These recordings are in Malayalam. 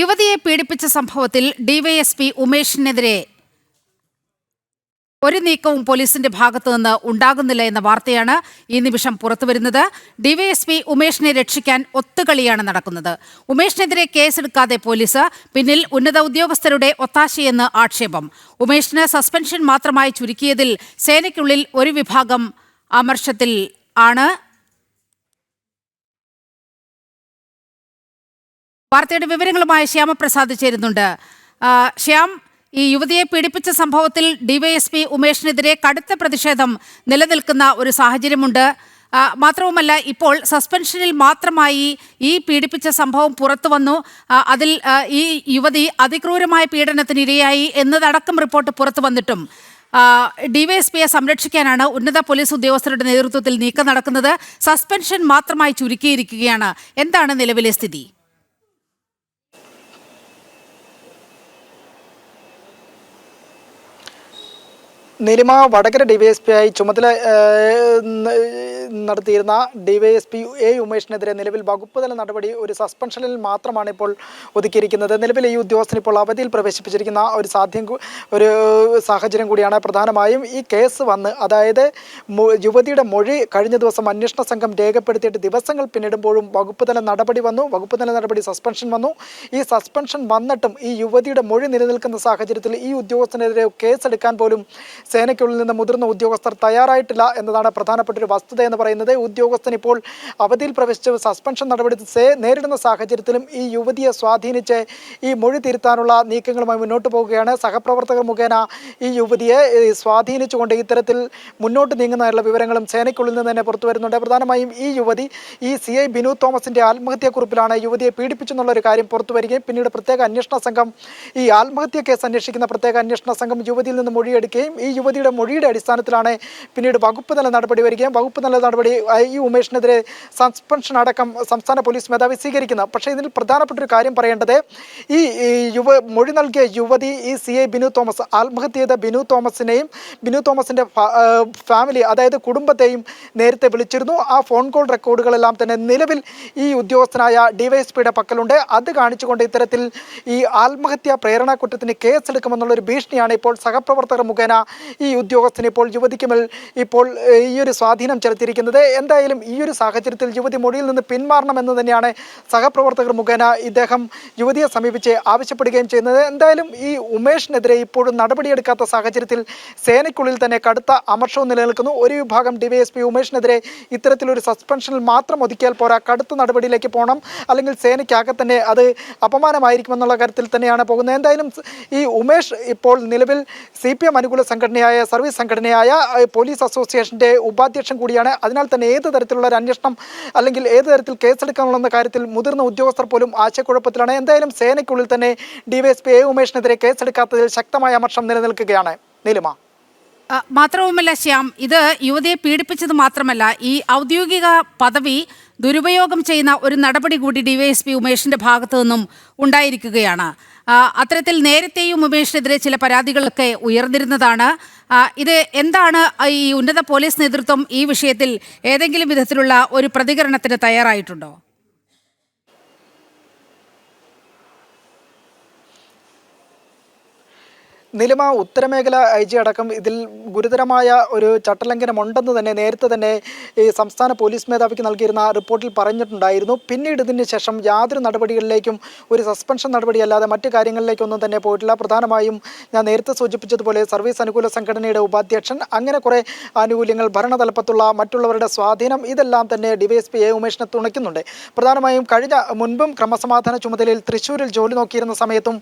യുവതിയെ പീഡിപ്പിച്ച സംഭവത്തിൽ ഡിവൈഎസ്പി ഉമേഷിനെതിരെ ഒരു നീക്കവും പോലീസിന്റെ ഭാഗത്തു നിന്ന് ഉണ്ടാകുന്നില്ല എന്ന വാർത്തയാണ് ഈ നിമിഷം പുറത്തുവരുന്നത് ഡിവൈഎസ്പി ഉമേഷിനെ രക്ഷിക്കാൻ ഒത്തുകളിയാണ് നടക്കുന്നത്. ഉമേഷിനെതിരെ കേസെടുക്കാതെ പോലീസ് പിന്നിൽ ഉന്നത ഉദ്യോഗസ്ഥരുടെ ഒത്താശയെന്ന് ആക്ഷേപം. ഉമേഷിന് സസ്പെൻഷൻ മാത്രമായി ചുരുക്കിയതിൽ സേനയ്ക്കുള്ളിൽ ഒരു വിഭാഗം അമർഷത്തിൽ ആണ്. വാർത്തയുടെ വിവരങ്ങളുമായി ശ്യാമപ്രസാദ് ചേരുന്നുണ്ട്. ശ്യാം ഈ യുവതിയെ പീഡിപ്പിച്ച സംഭവത്തിൽ ഡിവൈഎസ്പി ഉമേഷിനെതിരെ കടുത്ത പ്രതിഷേധം നിലനിൽക്കുന്ന ഒരു സാഹചര്യമുണ്ട്. മാത്രവുമല്ല ഇപ്പോൾ സസ്പെൻഷനിൽ മാത്രമായി ഈ പീഡിപ്പിച്ച സംഭവം പുറത്തു വന്നു. അതിൽ ഈ യുവതി അതിക്രൂരമായ പീഡനത്തിന് ഇരയായി എന്നതടക്കം റിപ്പോർട്ട് പുറത്തു വന്നിട്ടും. ഡിവൈഎസ്പിയെ സംരക്ഷിക്കാനാണ് ഉന്നത പോലീസ് ഉദ്യോഗസ്ഥരുടെ നേതൃത്വത്തിൽ നീക്കം നടക്കുന്നത്. സസ്പെൻഷൻ മാത്രമായി ചുരുക്കിയിരിക്കുകയാണ്. എന്താണ് നിലവിലെ സ്ഥിതി? നിലിമ വടകര ഡിവൈഎസ്പി ആയി ചുമതല നടത്തിയിരുന്ന ഡിവൈഎസ്പി എ ഉമേഷിനെതിരെ നിലവിൽ വകുപ്പ് തല നടപടി ഒരു സസ്പെൻഷനിൽ മാത്രമാണ് ഇപ്പോൾ ഒതുക്കിയിരിക്കുന്നത്. നിലവിൽ ഈ ഉദ്യോഗസ്ഥൻ ഇപ്പോൾ അവധിയിൽ പ്രവേശിപ്പിച്ചിരിക്കുന്ന ഒരു സാധ്യം ഒരു സാഹചര്യം കൂടിയാണ്. പ്രധാനമായും ഈ കേസ് വന്ന് അതായത് യുവതിയുടെ മൊഴി കഴിഞ്ഞ ദിവസം അന്വേഷണ സംഘം രേഖപ്പെടുത്തിയിട്ട് ദിവസങ്ങൾ പിന്നിടുമ്പോഴും വകുപ്പ് തല നടപടി വന്നു വകുപ്പ് തല നടപടി സസ്പെൻഷൻ വന്നു. ഈ സസ്പെൻഷൻ വന്നിട്ടും ഈ യുവതിയുടെ മൊഴി നിലനിൽക്കുന്ന സാഹചര്യത്തിൽ ഈ ഉദ്യോഗസ്ഥനെതിരെ കേസെടുക്കാൻ പോലും സേനയ്ക്കുള്ളിൽ നിന്ന് മുതിർന്ന ഉദ്യോഗസ്ഥർ തയ്യാറായിട്ടില്ല എന്നതാണ് പ്രധാനപ്പെട്ട ഒരു വസ്തുത എന്ന് പറയുന്നത്. ഉദ്യോഗസ്ഥൻ ഇപ്പോൾ അവധിയിൽ പ്രവേശിച്ച് സസ്പെൻഷൻ നടപടി നേരിടുന്ന സാഹചര്യത്തിലും ഈ യുവതിയെ സ്വാധീനിച്ച് ഈ മൊഴി തിരുത്താനുള്ള നീക്കങ്ങളുമായി മുന്നോട്ട് പോവുകയാണ്. സഹപ്രവർത്തകർ മുഖേന ഈ യുവതിയെ സ്വാധീനിച്ചുകൊണ്ട് ഇത്തരത്തിൽ മുന്നോട്ട് നീങ്ങുന്നതിനുള്ള വിവരങ്ങളും സേനയ്ക്കുള്ളിൽ നിന്ന് തന്നെ പുറത്തു വരുന്നുണ്ട്. പ്രധാനമായും ഈ യുവതി ഈ സി ഐ ബിനു തോമസിന്റെ ആത്മഹത്യക്കുറിപ്പിലാണ് യുവതിയെ പീഡിപ്പിച്ചെന്നുള്ള ഒരു കാര്യം പുറത്തു വരികയും പിന്നീട് പ്രത്യേക അന്വേഷണ സംഘം ഈ ആത്മഹത്യ കേസ് അന്വേഷിക്കുന്ന പ്രത്യേക അന്വേഷണ സംഘം യുവതിയിൽ നിന്ന് മൊഴിയെടുക്കുകയും ഈ യുവതിയുടെ മൊഴിയുടെ അടിസ്ഥാനത്തിലാണ് പിന്നീട് വകുപ്പ് തല നടപടി വരികയും വകുപ്പ് തല നടപടി ഈ ഉമേഷിനെതിരെ സസ്പെൻഷൻ അടക്കം സംസ്ഥാന പോലീസ് മേധാവി സ്വീകരിക്കുന്നത് പക്ഷേ ഇതിൽ പ്രധാനപ്പെട്ട ഒരു കാര്യം പറയേണ്ടത് ഈ യുവ മൊഴി നൽകിയ യുവതി ഈ സി ഐ ബിനു തോമസ് ആത്മഹത്യ ചെയ്ത ബിനു തോമസിനെയും ബിനു തോമസിന്റെ ഫാമിലി അതായത് കുടുംബത്തെയും നേരത്തെ വിളിച്ചിരുന്നു. ആ ഫോൺ കോൾ റെക്കോർഡുകളെല്ലാം തന്നെ നിലവിൽ ഈ ഉദ്യോഗസ്ഥനായ ഡിവൈഎസ്പിയുടെ പക്കലുണ്ട്. അത് കാണിച്ചുകൊണ്ട് ഇത്തരത്തിൽ ഈ ആത്മഹത്യാ പ്രേരണ കുറ്റത്തിന് കേസ് ഒരു ഭീഷണിയാണ് ഇപ്പോൾ സഹപ്രവർത്തകർ മുഖേന ഈ ഉദ്യോഗസ്ഥൻ ഇപ്പോൾ യുവതിക്ക് മേൽ ഇപ്പോൾ ഈ ഒരു സ്വാധീനം ചെലുത്തിയിരിക്കുന്നത്. എന്തായാലും ഈ ഒരു സാഹചര്യത്തിൽ യുവതി മൊഴിയിൽ നിന്ന് പിന്മാറണമെന്ന് തന്നെയാണ് സഹപ്രവർത്തകർ മുഖേന ഇദ്ദേഹം യുവതിയെ സമീപിച്ച് ആവശ്യപ്പെടുകയും ചെയ്യുന്നത്. എന്തായാലും ഈ ഉമേഷിനെതിരെ ഇപ്പോഴും നടപടിയെടുക്കാത്ത സാഹചര്യത്തിൽ സേനയ്ക്കുള്ളിൽ തന്നെ കടുത്ത അമർഷവും നിലനിൽക്കുന്നു. ഒരു വിഭാഗം ഡിവൈഎസ്പി ഉമേഷിനെതിരെ ഇത്തരത്തിലൊരു സസ്പെൻഷനിൽ മാത്രം ഒതുക്കിയാൽ പോരാ. കടുത്ത നടപടിയിലേക്ക് പോകണം. അല്ലെങ്കിൽ സേനയ്ക്കാകെ തന്നെ അത് അപമാനമായിരിക്കുമെന്നുള്ള കാര്യത്തിൽ തന്നെയാണ് പോകുന്നത്. എന്തായാലും ഈ ഉമേഷ് ഇപ്പോൾ നിലവിൽ സി പി എം അനുകൂല സംഘടനയായ സർവീസ് സംഘടനയായ പോലീസ് അസോസിയേഷന്റെ ഉപാധ്യക്ഷൻ കൂടിയാണ്. അതിനാൽ തന്നെ ഏത് തരത്തിലുള്ള ഒരു അന്വേഷണം അല്ലെങ്കിൽ ഏത് തരത്തിൽ കേസെടുക്കാനുള്ള കാര്യത്തിൽ മുതിർന്ന ഉദ്യോഗസ്ഥർ പോലും ആശയക്കുഴപ്പത്തിലാണ്. എന്തായാലും സേനയ്ക്കുള്ളിൽ തന്നെ ഡിവൈഎസ്പി എ ഉമേഷിനെതിരെ കേസെടുക്കാത്തതിൽ ശക്തമായ അമർഷം നിലനിൽക്കുകയാണ്. നീലിമ. മാത്രവുമല്ല ശ്യാം ഇത് യുവതിയെ പീഡിപ്പിച്ചത് മാത്രമല്ല ഈ ഔദ്യോഗിക പദവി ദുരുപയോഗം ചെയ്യുന്ന ഒരു നടപടി കൂടി ഡിവൈഎസ്പി ഉമേഷിന്റെ ഭാഗത്തു നിന്നും ഉണ്ടായിരിക്കുകയാണ്. അത്തരത്തിൽ നേരത്തെയും ഉമേഷിനെതിരെ ചില പരാതികളൊക്കെ ഉയർന്നിരുന്നതാണ്. ഇത് എന്താണ് ഈ ഉന്നത പോലീസ് നേതൃത്വം ഈ വിഷയത്തിൽ ഏതെങ്കിലും വിധത്തിലുള്ള ഒരു പ്രതികരണത്തിന് തയ്യാറായിട്ടുണ്ടോ? നിലിമ ഉത്തരമേഖല ഐ ജി അടക്കം ഇതിൽ ഗുരുതരമായ ഒരു ചട്ടലംഘനമുണ്ടെന്ന് തന്നെ നേരത്തെ തന്നെ ഈ സംസ്ഥാന പോലീസ് മേധാവിക്ക് നൽകിയിരുന്ന റിപ്പോർട്ടിൽ പറഞ്ഞിട്ടുണ്ടായിരുന്നു. പിന്നീട് ഇതിന് ശേഷം യാതൊരു നടപടികളിലേക്കും ഒരു സസ്പെൻഷൻ നടപടിയല്ലാതെ മറ്റു കാര്യങ്ങളിലേക്കൊന്നും തന്നെ പോയിട്ടില്ല. പ്രധാനമായും ഞാൻ നേരത്തെ സൂചിപ്പിച്ചതുപോലെ സർവീസ് അനുകൂല സംഘടനയുടെ ഉപാധ്യക്ഷൻ അങ്ങനെ കുറേ ആനുകൂല്യങ്ങൾ ഭരണതലപ്പത്തുള്ള മറ്റുള്ളവരുടെ സ്വാധീനം ഇതെല്ലാം തന്നെ ഡിവൈഎസ്പി എ ഉമേഷിനെ തുണയ്ക്കുന്നുണ്ട്. പ്രധാനമായും കഴിഞ്ഞ മുൻപും ക്രമസമാധാന ചുമതലയിൽ തൃശ്ശൂരിൽ ജോലി നോക്കിയിരുന്ന സമയത്തും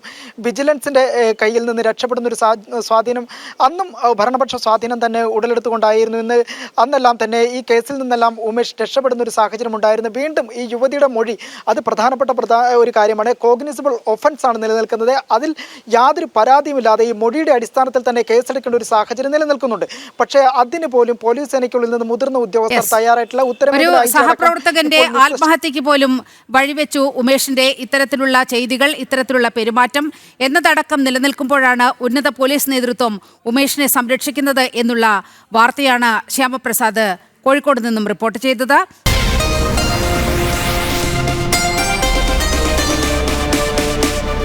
വിജിലൻസിന്റെ കയ്യിൽ നിന്ന് രക്ഷപ്പെടുന്ന ഒരു സാ- സ്വാധീനം അന്നും ഭരണപക്ഷ സ്വാധീനം തന്നെ ഉടലെടുത്തുകൊണ്ടായിരുന്നു. എന്ന് അന്നെല്ലാം തന്നെ ഈ കേസിൽ നിന്നെല്ലാം ഉമേഷ് രക്ഷപ്പെടുന്ന ഒരു സാഹചര്യം ഉണ്ടായിരുന്നു. വീണ്ടും ഈ യുവതിയുടെ മൊഴി അത് പ്രധാനപ്പെട്ട പ്രധാ ഒരു കാര്യമാണ്. കോഗ്നിസിബിൾ ഒഫൻസ് ആണ് നിലനിൽക്കുന്നത്. അതിൽ യാതൊരു പരാതിയുമില്ലാതെ ഈ മൊഴിയുടെ അടിസ്ഥാനത്തിൽ തന്നെ കേസെടുക്കേണ്ട ഒരു സാഹചര്യം നിലനിൽക്കുന്നുണ്ട്. പക്ഷേ അതിന് പോലും പോലീസ് സേനയ്ക്കുള്ളിൽ നിന്ന് മുതിർന്ന ഉദ്യോഗസ്ഥർ. തയ്യാറായിട്ടുള്ള ഒരു അടക്കം സഹപ്രവർത്തകന്റെ ആത്മഹത്യക്ക് പോലും വഴിവെച്ചു ഉമേഷിന്റെ ഇത്തരത്തിലുള്ള ചെയ്തികൾ ഇത്തരത്തിലുള്ള പെരുമാറ്റം എന്നതടക്കം നിലനിൽക്കുമ്പോഴാണ് ഉന്നത പോലീസ് നേതൃത്വം ഉമേഷിനെ സംരക്ഷിക്കുന്നത് എന്നുള്ള വാർത്തയാണ് ശ്യാമപ്രസാദ് കോഴിക്കോട് നിന്നും റിപ്പോർട്ട് ചെയ്തത്.